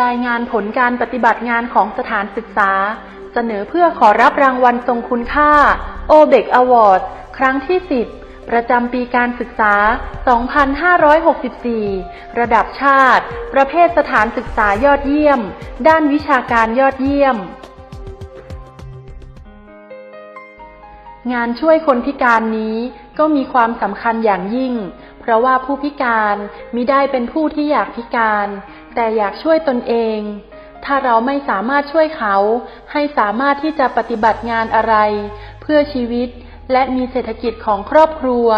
รายงานผลการปฏิบัติงานของสถานศึกษา เสนอเพื่อขอรับรางวัลทรงคุณค่า o b e c Award ครั้งที่ 10 ประจำปีการศึกษา 2564 ระดับชาติ ประเภทสถานศึกษายอดเยี่ยม ด้านวิชาการยอดเยี่ยม งานช่วยคนพิการนี้ ก็มีความสำคัญอย่างยิ่ง เพราะว่าผู้พิการมิได้เป็นผู้ที่อยากพิการ แต่อยากช่วยตนเอง ถ้าเราไม่สามารถช่วยเขา ให้สามารถที่จะปฏิบัติงานอะไร เพื่อชีวิตและมีเศรษฐกิจของครอบครัว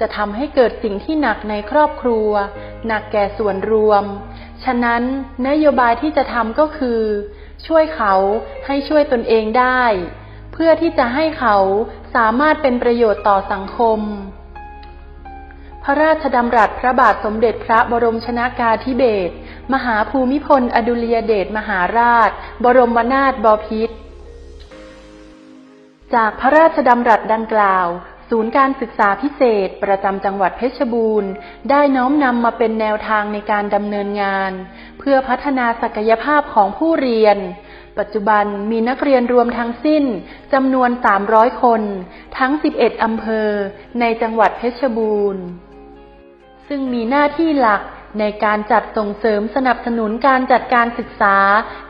จะทำให้เกิดสิ่งที่หนักในครอบครัว หนักแก่ส่วนรวม ฉะนั้นนโยบายที่จะทำก็คือ ช่วยเขาให้ช่วยตนเองได้ เพื่อที่จะให้เขา สามารถเป็นประโยชน์ต่อสังคม พระราชดำรัสพระบาทสมเด็จพระบรมชนากาธิเบศรมหาภูมิพล อดุลยเดชมหาราช บรมนาถบพิตรจากพระราชดำรัสดังกล่าว ศูนย์การศึกษาพิเศษ ประจำจังหวัดเพชรบูรณ์ ได้น้อมนำมาเป็นแนวทางในการดำเนินงาน เพื่อพัฒนาศักยภาพของผู้เรียน ปัจจุบันมีนักเรียนรวมทั้งสิ้นจำนวน 300 คน ทั้ง 11 อำเภอ ในจังหวัดเพชรบูรณ์ ซึ่งมีหน้าที่หลักในการจัดส่งเสริมสนับสนุนการจัดการศึกษา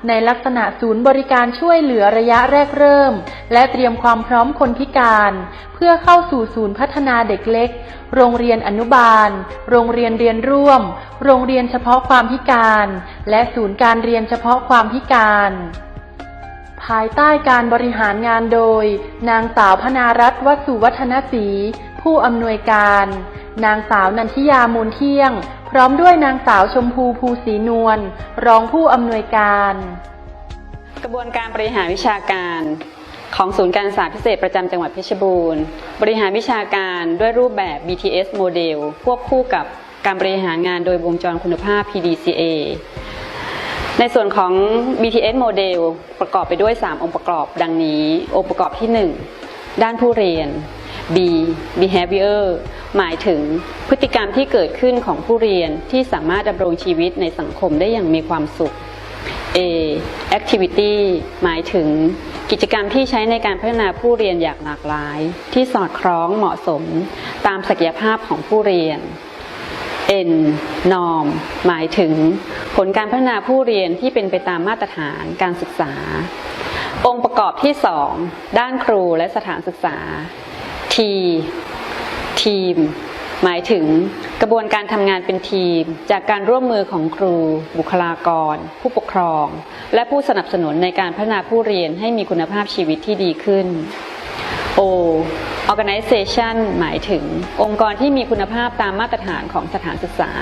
ในลักษณะศูนย์บริการช่วยเหลือระยะแรกเริ่ม และเตรียมความพร้อมคนพิการ เพื่อเข้าสู่ศูนย์พัฒนาเด็กเล็ก โรงเรียนอนุบาล โรงเรียนเรียนร่วม โรงเรียนเฉพาะความพิการ และศูนย์การเรียนเฉพาะความพิการ ภายใต้การบริหารงานโดย นางสาวพนารัตน์วสุวัฒนศรีผู้อำนวยการ นางสาวนันทิยามูลเที่ยง พร้อมด้วยนางสาวชมพูภูศรีนวลรองผู้อำนวยการ กระบวนการบริหารวิชาการของศูนย์การศึกษาพิเศษประจำจังหวัดเพชรบูรณ์ บริหารวิชาการด้วยรูปแบบ BTS โมเดลควบคู่กับการบริหารงานโดยวงจรคุณภาพ PDCA ในส่วนของ BTS โมเดลประกอบไปด้วย 3 องค์ประกอบดังนี้ องค์ประกอบที่ 1 ด้านผู้เรียน B behavior หมายถึงพฤติกรรมที่เกิดขึ้นของผู้เรียนที่สามารถดำรงชีวิตในสังคมได้อย่างมีความสุข A activity หมายถึงกิจกรรมที่ใช้ในการพัฒนาผู้เรียนอย่างหลากหลาย ที่สอดคล้องเหมาะสม ตามศักยภาพของผู้เรียน N norm หมายถึงผลการพัฒนาผู้เรียนที่เป็นไปตามมาตรฐานการศึกษา องค์ประกอบที่ 2 ด้านครูและสถานศึกษา T ทีม หมายถึงกระบวนการทำงานเป็นทีม จากการร่วมมือของครู บุคลากร ผู้ปกครอง และผู้สนับสนุนในการพัฒนาผู้เรียนให้มีคุณภาพชีวิตที่ดีขึ้น O organization หมายถึงองค์กรที่มีคุณภาพตามมาตรฐานของสถานศึกษา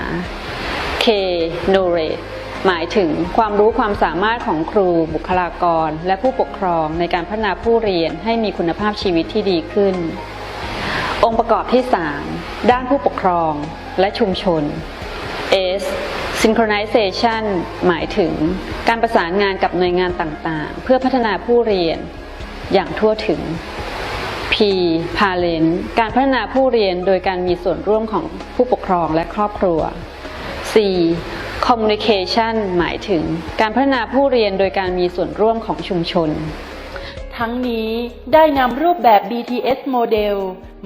K knowledge หมายถึงความรู้ความสามารถของครู บุคลากร และผู้ปกครองในการพัฒนาผู้เรียนให้มีคุณภาพชีวิตที่ดีขึ้น องค์ประกอบที่ 3 ด้านผู้ปกครองและชุมชน S synchronization หมายถึงการประสานงานกับหน่วยงานต่างๆ เพื่อพัฒนาผู้เรียนอย่างทั่วถึง P parent การพัฒนาผู้เรียนโดยการมีส่วนร่วมของผู้ปกครองและครอบครัว C communication หมายถึง การพัฒนาผู้เรียนโดยการมีส่วนร่วมของชุมชน ทั้งนี้ได้นำรูปแบบ BTS โมเดล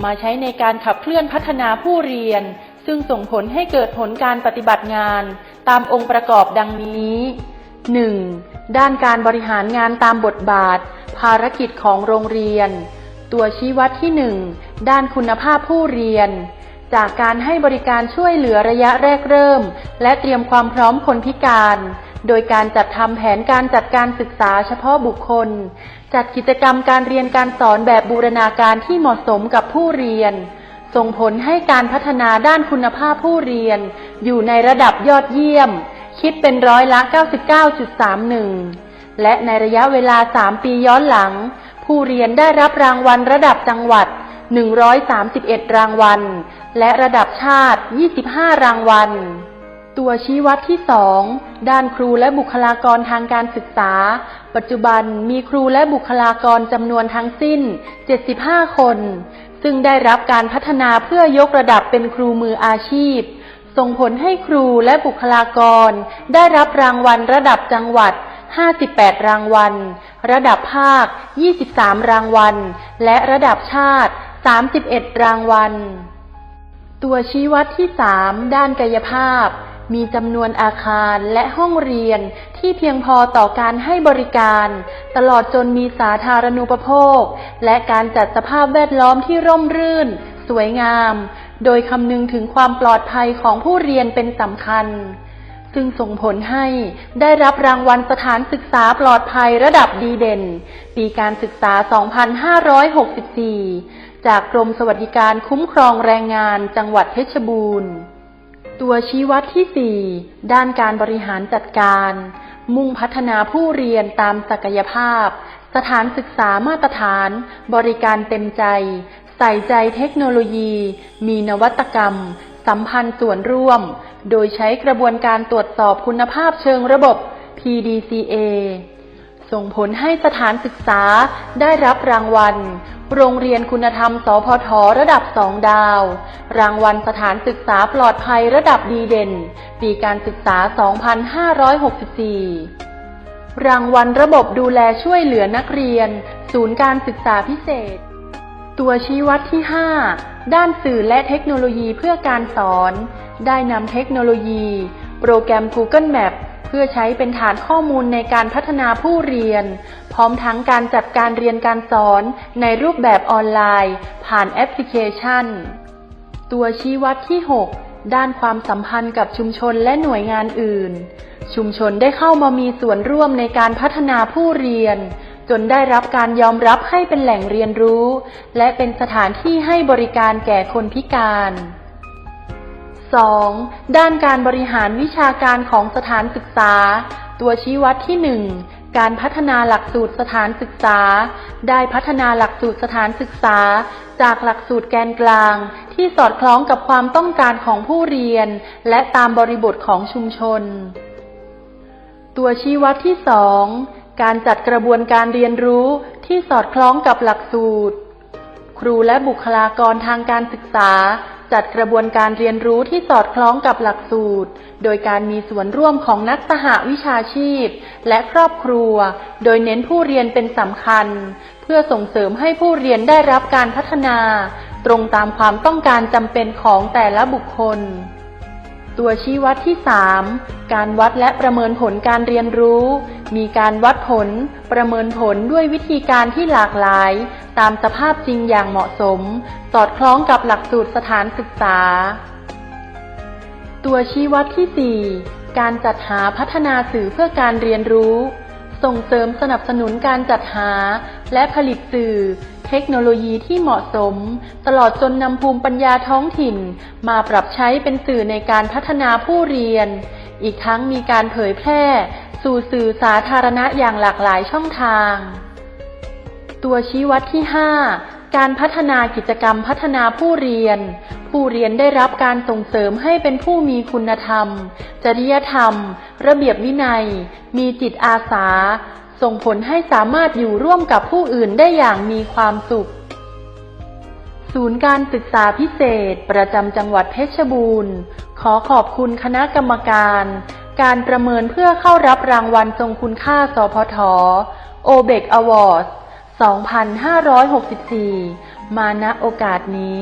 มาใช้ในการขับเคลื่อนพัฒนาผู้เรียน ซึ่งส่งผลให้เกิดผลการปฏิบัติงาน ตามองค์ประกอบดังนี้ 1. ด้านการบริหารงานตามบทบาท ภารกิจของโรงเรียน ตัวชี้วัดที่ 1 ด้านคุณภาพผู้เรียน จากการให้บริการช่วยเหลือระยะแรกเริ่ม และเตรียมความพร้อมคนพิการ โดยการจัดทำแผนการจัดการศึกษาเฉพาะบุคคล จัดกิจกรรมการเรียนการสอนแบบบูรณาการที่เหมาะสมกับผู้เรียน ส่งผลให้การพัฒนาด้านคุณภาพผู้เรียน อยู่ในระดับยอดเยี่ยม คิดเป็นร้อยละ 99.31และในระยะเวลา 3 ปีย้อนหลัง ผู้เรียนได้รับรางวัลระดับจังหวัด 131 รางวัล และระดับชาติ 25 รางวัล ตัวชี้วัดที่ 2 ด้านครูและบุคลากรทางการศึกษา ปัจจุบันมีครูและบุคลากรจำนวนทั้งสิ้น 75 คน ซึ่งได้รับการพัฒนาเพื่อยกระดับเป็นครูมืออาชีพ ส่งผลให้ครูและบุคลากร ได้รับรางวัลระดับจังหวัด 58 รางวัล ระดับภาค 23 รางวัล และระดับชาติ 31 รางวัล ตัวชี้วัดที่ 3 ด้านกายภาพ มีจำนวนอาคารและห้องเรียนที่เพียงพอต่อการให้บริการ ตลอดจนมีสาธารณูปโภค และการจัดสภาพแวดล้อมที่ร่มรื่น สวยงาม โดยคำนึงถึงความปลอดภัยของผู้เรียนเป็นสำคัญ ซึ่งส่งผลให้ได้รับรางวัลสถานศึกษาปลอดภัยระดับดีเด่น ปีการศึกษา 2564 จากกรมสวัสดิการคุ้มครองแรงงานจังหวัดเพชรบูรณ์ ตัวชี้วัดที่ 4 ด้านการบริหารจัดการ มุ่งพัฒนาผู้เรียนตามศักยภาพ สถานศึกษามาตรฐาน บริการเต็มใจ ใส่ใจเทคโนโลยี มีนวัตกรรม สัมพันธ์ส่วนร่วม โดยใช้กระบวนการตรวจสอบคุณภาพเชิงระบบ PDCA ส่งผลให้สถานศึกษาได้รับรางวัล โรงเรียนคุณธรรม สพทระดับสองดาว รางวัลสถานศึกษาปลอดภัยระดับดีเด่น ปีการศึกษา 2564 รางวัลระบบดูแลช่วยเหลือนักเรียน ศูนย์การศึกษาพิเศษ ตัวชี้วัดที่ 5 ด้านสื่อและเทคโนโลยีเพื่อการสอน ได้นำเทคโนโลยี โปรแกรม Google Map เพื่อใช้เป็นฐานข้อมูลในการพัฒนาผู้เรียน พร้อมทั้งการจัดการเรียนการสอนในรูปแบบออนไลน์ ผ่านแอปพลิเคชัน ตัวชี้วัดที่ 6 ด้านความสัมพันธ์กับชุมชนและหน่วยงานอื่น ชุมชนได้เข้ามามีส่วนร่วมในการพัฒนาผู้เรียนจนได้รับการยอมรับให้เป็นแหล่งเรียนรู้ และเป็นสถานที่ให้บริการแก่คนพิการ 2. ด้านการบริหารวิชาการของสถานศึกษา ตัวชี้วัดที่ 1 การพัฒนาหลักสูตรสถานศึกษา ได้พัฒนาหลักสูตรสถานศึกษา จากหลักสูตรแกนกลาง ที่สอดคล้องกับความต้องการของผู้เรียน และตามบริบทของชุมชน ตัวชี้วัดที่ 2 การจัดกระบวนการเรียนรู้ที่สอดคล้องกับหลักสูตร ครูและบุคลากรทางการศึกษา จัดกระบวนการเรียนรู้ที่สอดคล้องกับหลักสูตร โดยการมีส่วนร่วมของนักสหวิชาชีพ และครอบครัว โดยเน้นผู้เรียนเป็นสำคัญ เพื่อส่งเสริมให้ผู้เรียนได้รับการพัฒนา ตรงตามความต้องการจำเป็นของแต่ละบุคคล ตัวชี้วัดที่ 3 การวัดและประเมินผลการเรียนรู้ มีการวัดผล ประเมินผลด้วยวิธีการที่หลากหลาย ตามสภาพจริงอย่างเหมาะสม สอดคล้องกับหลักสูตรสถานศึกษา ตัวชี้วัดที่ 4 การจัดหาพัฒนาสื่อเพื่อการเรียนรู้ ส่งเสริมสนับสนุนการจัดหาและผลิตสื่อ เทคโนโลยีที่เหมาะสม ตลอดจนนำภูมิปัญญาท้องถิ่น มาปรับใช้เป็นสื่อในการพัฒนาผู้เรียน อีกทั้งมีการเผยแพร่ สู่สื่อสาธารณะอย่างหลากหลายช่องทาง ตัวชี้วัดที่ 5การพัฒนากิจกรรมพัฒนาผู้เรียน ผู้เรียนได้รับการส่งเสริมให้เป็นผู้มีคุณธรรม จริยธรรม ระเบียบวินัย มีจิตอาสา ส่งผลให้สามารถอยู่ร่วมกับผู้อื่นได้อย่างมีความสุข ศูนย์การศึกษาพิเศษ ประจำจังหวัดเพชรบูรณ์ ขอขอบคุณคณะกรรมการ การประเมินเพื่อเข้ารับรางวัลทรงคุณค่าสพทโอเบกอวอร์ด2564 มาณโอกาสนี้